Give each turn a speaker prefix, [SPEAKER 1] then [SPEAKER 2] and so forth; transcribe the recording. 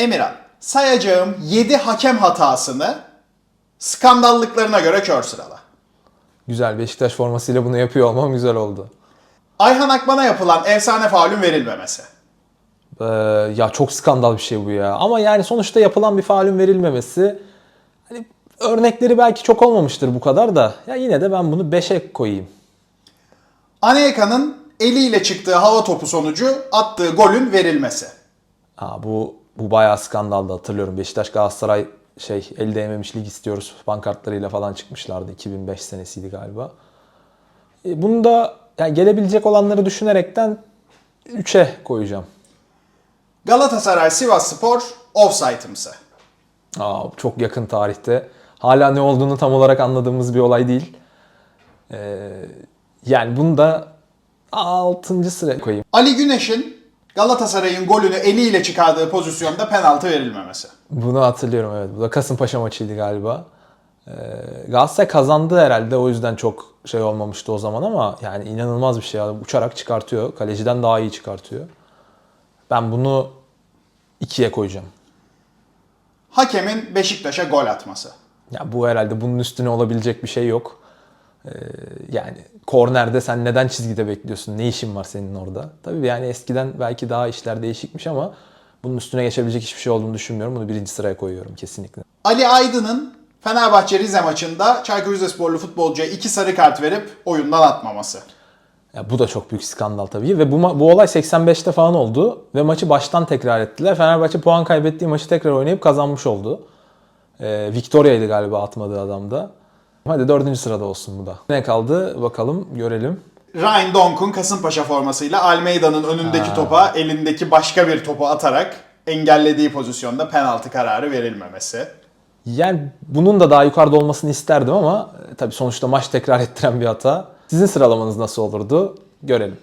[SPEAKER 1] Emirhan, sayacağım 7 hakem hatasını skandallıklarına göre kör sırala.
[SPEAKER 2] Güzel Beşiktaş formasıyla bunu yapıyor olmam güzel oldu.
[SPEAKER 1] Ayhan Akman'a yapılan efsane faulün verilmemesi.
[SPEAKER 2] Ee, ya çok skandal bir şey bu ya. Ama yani sonuçta yapılan bir faulün verilmemesi hani örnekleri belki çok olmamıştır bu kadar da ya yine de ben bunu 5'e koyayım.
[SPEAKER 1] Anelka'nın eliyle çıktığı hava topu sonucu attığı golün verilmesi.
[SPEAKER 2] Aa, bu bu bayağı skandaldı hatırlıyorum. Beşiktaş Galatasaray şey el değmemiş lig istiyoruz pankartlarıyla falan çıkmışlardı. 2005 senesiydi galiba. E, bunu da yani gelebilecek olanları düşünerekten 3'e koyacağım.
[SPEAKER 1] Galatasaray Sivas Spor offside'ımsı.
[SPEAKER 2] Aa, çok yakın tarihte. Hala ne olduğunu tam olarak anladığımız bir olay değil. Ee, yani bunu da 6. sıraya koyayım.
[SPEAKER 1] Ali Güneş'in Galatasaray'ın golünü eliyle çıkardığı pozisyonda penaltı verilmemesi.
[SPEAKER 2] Bunu hatırlıyorum evet. Bu da Kasımpaşa maçıydı galiba. Ee, Galatasaray kazandı herhalde o yüzden çok şey olmamıştı o zaman ama yani inanılmaz bir şey. Uçarak çıkartıyor. Kaleciden daha iyi çıkartıyor. Ben bunu 2'ye koyacağım.
[SPEAKER 1] Hakemin Beşiktaş'a gol atması.
[SPEAKER 2] Ya bu herhalde bunun üstüne olabilecek bir şey yok. Ee, yani kornerde sen neden çizgide bekliyorsun? Ne işin var senin orada? Tabii yani eskiden belki daha işler değişikmiş ama bunun üstüne geçebilecek hiçbir şey olduğunu düşünmüyorum. Bunu birinci sıraya koyuyorum kesinlikle.
[SPEAKER 1] Ali Aydın'ın Fenerbahçe Rize maçında Çaykur Rizesporlu futbolcuya iki sarı kart verip oyundan atmaması.
[SPEAKER 2] Ya bu da çok büyük skandal tabii ve bu, bu olay 85'te falan oldu ve maçı baştan tekrar ettiler. Fenerbahçe puan kaybettiği maçı tekrar oynayıp kazanmış oldu. Ee, Victoria'ydı galiba atmadığı adam da. Hadi dördüncü sırada olsun bu da. Ne kaldı bakalım görelim.
[SPEAKER 1] Ryan Donk'un Kasımpaşa formasıyla Almeida'nın önündeki topa elindeki başka bir topu atarak engellediği pozisyonda penaltı kararı verilmemesi.
[SPEAKER 2] Yani bunun da daha yukarıda olmasını isterdim ama e, tabii sonuçta maç tekrar ettiren bir hata. Sizin sıralamanız nasıl olurdu? Görelim.